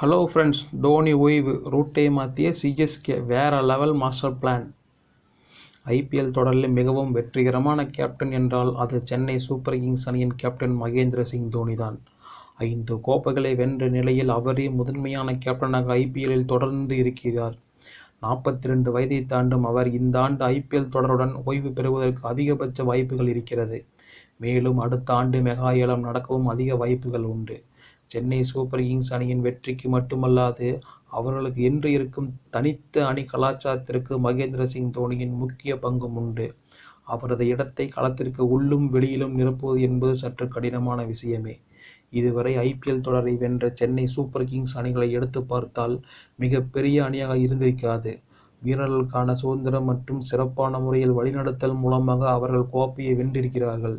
Hello friends Dhoni ஓய்வு ரூட்டை மாற்றிய சிஎஸ்கே வேற லெவல் மாஸ்டர் பிளான் ஐபிஎல் தொடரில் மிகவும் வெற்றிகரமான கேப்டன் என்றால் அது சென்னை சூப்பர் கிங்ஸ் அணியின் கேப்டன் மகேந்திர சிங் தோனி தான். ஐந்து கோப்பைகளை வென்ற நிலையில் அவரே முதன்மையான கேப்டனாக ஐபிஎல்லில் தொடர்ந்து இருக்கிறார். நாற்பத்தி ரெண்டு வயதை தாண்டும் அவர் இந்த ஆண்டு ஐபிஎல் தொடருடன் ஓய்வு பெறுவதற்கு அதிகபட்ச வாய்ப்புகள் இருக்கிறது. மேலும் அடுத்த ஆண்டு மெகா ஏலம் நடக்கவும் அதிக வாய்ப்புகள் உண்டு. சென்னை சூப்பர் கிங்ஸ் அணியின் வெற்றிக்கு மட்டுமல்லாது அவர்களுக்கு என்று இருக்கும் தனித்த அணி கலாச்சாரத்திற்கு மகேந்திர சிங் தோனியின் முக்கிய பங்கும் உண்டு. அவரது இடத்தை களத்திற்கு உள்ளும் வெளியிலும் நிரப்புவது என்பது சற்று கடினமான விஷயமே. இதுவரை ஐபிஎல் தொடரை வென்ற சென்னை சூப்பர் கிங்ஸ் அணிகளை எடுத்து பார்த்தால் மிக பெரிய அணியாக இருந்திருக்காது. வீரர்களுக்கான சுதந்திரம் மற்றும் சிறப்பான முறையில் வழிநடத்தல் மூலமாக அவர்கள் கோப்பையை வென்றிருக்கிறார்கள்.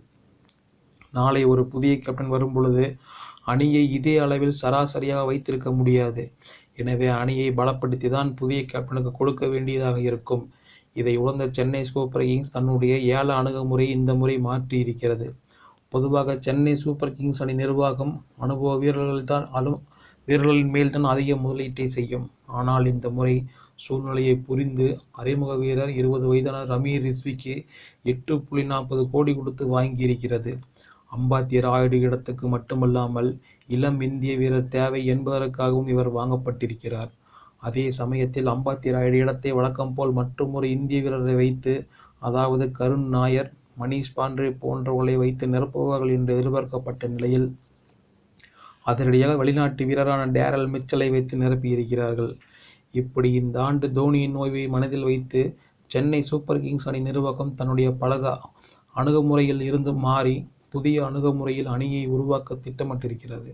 நாளை ஒரு புதிய கேப்டன் வரும்பொழுது அணியை இதே அளவில் சராசரியாக வைத்திருக்க முடியாது. எனவே அணியை பலப்படுத்தி தான் புதிய கேப்டனுக்கு கொடுக்க வேண்டியதாக இருக்கும். இதை உணர்ந்த சென்னை சூப்பர் கிங்ஸ் தன்னுடைய ஏல அணுகுமுறை இந்த முறை மாற்றியிருக்கிறது. பொதுவாக சென்னை சூப்பர் கிங்ஸ் அணி நிர்வாகம் அனுபவ வீரர்கள் தான் அனு வீரர்களின் மேல் தான் அதிக முதலீட்டை செய்யும். ஆனால் இந்த முறை சூழ்நிலையை புரிந்து அறிமுக வீரர் இருபது வயதான ரமீர் ரிஸ்விக்கு எட்டு புள்ளி நாற்பது கோடி கொடுத்து வாங்கியிருக்கிறது. அம்பாத்தியர் ஆயுடு இடத்துக்கு மட்டுமல்லாமல் இளம் இந்திய வீரர் தேவை என்பதற்காகவும் இவர் வாங்கப்பட்டிருக்கிறார். அதே சமயத்தில் அம்பாத்தி ராயுடு இடத்தை வழக்கம் போல் மற்றொரு இந்திய வீரரை வைத்து அதாவது கருண் நாயர் மணிஷ் பாண்டே போன்றவர்களை வைத்து நிரப்புவார்கள் என்று எதிர்பார்க்கப்பட்ட நிலையில் அதனிடையாக வெளிநாட்டு வீரரான டேரல் மிச்சலை வைத்து நிரப்பியிருக்கிறார்கள். இப்படி இந்த ஆண்டு தோனியின் ஓய்வை மனதில் வைத்து சென்னை சூப்பர் கிங்ஸ் அணி நிர்வாகம் தன்னுடைய பழக அணுகுமுறையில் இருந்து மாறி புதிய அணுகுமுறையில் அணியை உருவாக்க திட்டமிட்டிருக்கிறது.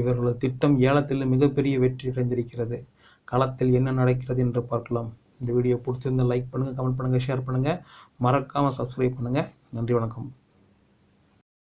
இவர்களது திட்டம் ஏலத்தில் மிகப்பெரிய வெற்றி அடைந்திருக்கிறது. களத்தில் என்ன நடக்கிறது என்று பார்க்கலாம். இந்த வீடியோ பிடிச்சிருந்தால் லைக் பண்ணுங்கள் கமெண்ட் பண்ணுங்கள் ஷேர் பண்ணுங்கள் மறக்காமல் சப்ஸ்கிரைப் பண்ணுங்கள் நன்றி வணக்கம்.